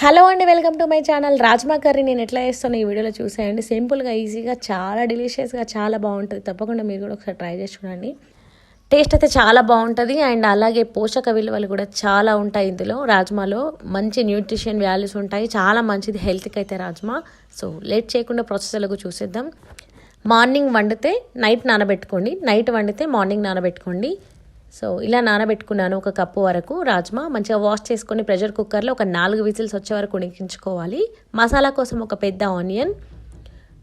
Hello అండి welcome to my channel. Rajma curry నేను ఎట్లా చేస్తాను ఈ వీడియోలో చూసేయండి. సింపుల్గా ఈజీగా చాలా డెలిషియస్గా చాలా బాగుంటుంది. తప్పకుండా మీరు కూడా ఒకసారి ట్రై చేసి చూడండి. టేస్ట్ అయితే చాలా బాగుంటుంది అండ్ అలాగే పోషక విలువలు కూడా చాలా ఉంటాయి ఇందులో. రాజ్మాలో మంచి న్యూట్రిషన్ వాల్యూస్ ఉంటాయి. చాలా మంచిది హెల్త్కి అయితే రాజ్మా. సో లేట్ చేయకుండా ప్రాసెస్లకు చూసేద్దాం. మార్నింగ్ వండితే నైట్ నానబెట్టుకోండి. నైట్ వండితే మార్నింగ్ నానబెట్టుకోండి. సో ఇలా నానబెట్టుకున్నాను ఒక కప్పు వరకు రాజ్మా. మంచిగా వాష్ చేసుకొని ప్రెషర్ కుక్కర్లో ఒక నాలుగు విజిల్స్ వచ్చే వరకు ఉడికించుకోవాలి. మసాలా కోసం ఒక పెద్ద ఆనియన్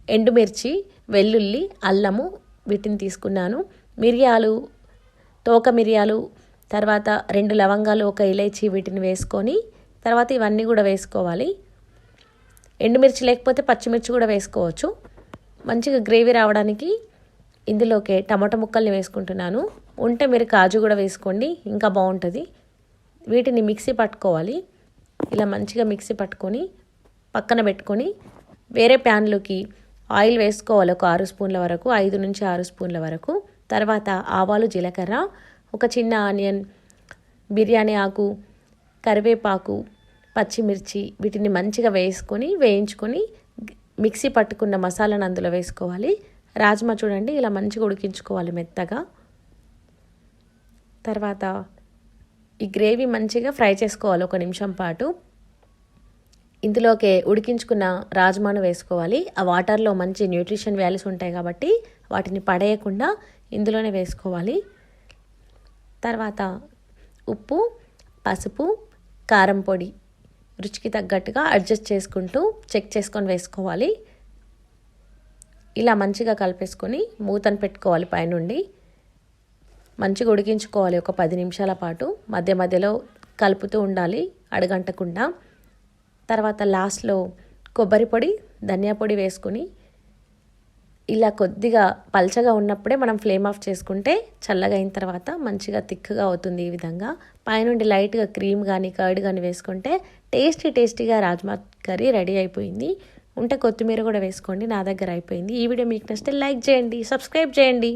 ఎండుమిర్చి వెల్లుల్లి అల్లము వీటిని తీసుకున్నాను. మిరియాలు తోక మిరియాలు తర్వాత రెండు లవంగాలు ఒక ఇలైచి వీటిని వేసుకొని తర్వాత ఇవన్నీ కూడా వేసుకోవాలి. ఎండుమిర్చి లేకపోతే పచ్చిమిర్చి కూడా వేసుకోవచ్చు. మంచిగా గ్రేవీ రావడానికి ఇందులోకి టమాటా ముక్కల్ని వేసుకుంటున్నాను. ఉంటే మీరు కాజు కూడా వేసుకోండి ఇంకా బాగుంటుంది. వీటిని మిక్సీ పట్టుకోవాలి. ఇలా మంచిగా మిక్సీ పట్టుకొని పక్కన పెట్టుకొని వేరే ప్యాన్లోకి ఆయిల్ వేసుకోవాలి ఒక ఆరు స్పూన్ల వరకు ఐదు నుంచి ఆరు స్పూన్ల వరకు. తర్వాత ఆవాలు జీలకర్ర ఒక చిన్న ఆనియన్ బిర్యానీ ఆకు కరివేపాకు పచ్చిమిర్చి వీటిని మంచిగా వేసుకొని వేయించుకొని మిక్సీ పట్టుకున్న మసాలాను అందులో వేసుకోవాలి. రాజ్మా చూడండి ఇలా మంచిగా ఉడికించుకోవాలి మెత్తగా. తర్వాత ఈ గ్రేవీ మంచిగా ఫ్రై చేసుకోవాలి ఒక నిమిషం పాటు. ఇందులోకి ఉడికించుకున్న రాజ్మాను వేసుకోవాలి. ఆ వాటర్లో మంచి న్యూట్రిషన్ వాల్యూస్ ఉంటాయి కాబట్టి వాటిని పడేయకుండా ఇందులోనే వేసుకోవాలి. తర్వాత ఉప్పు పసుపు కారం పొడి రుచికి తగ్గట్టుగా అడ్జస్ట్ చేసుకుంటూ చెక్ చేసుకొని వేసుకోవాలి. ఇలా మంచిగా కలిపేసుకొని మూతను పెట్టుకోవాలి పైనుండి. మంచిగా ఉడికించుకోవాలి ఒక పది నిమిషాల పాటు. మధ్య మధ్యలో కలుపుతూ ఉండాలి అడగంటకుండా. తర్వాత లాస్ట్లో కొబ్బరి పొడి ధనియా పొడి వేసుకొని ఇలా కొద్దిగా పల్చగా ఉన్నప్పుడే మనం ఫ్లేమ్ ఆఫ్ చేసుకుంటే చల్లగా అయిన తర్వాత మంచిగా థిక్గా అవుతుంది ఈ విధంగా. పైనుండి లైట్గా క్రీమ్ కానీ కర్డ్ కానీ వేసుకుంటే టేస్టీ టేస్టీగా రాజ్మా కర్రీ రెడీ అయిపోయింది. ఉంటే కొత్తిమీర కూడా వేసుకోండి నా దగ్గర అయిపోయింది. ఈ వీడియో మీకు నచ్చితే లైక్ చేయండి సబ్స్క్రైబ్ చేయండి.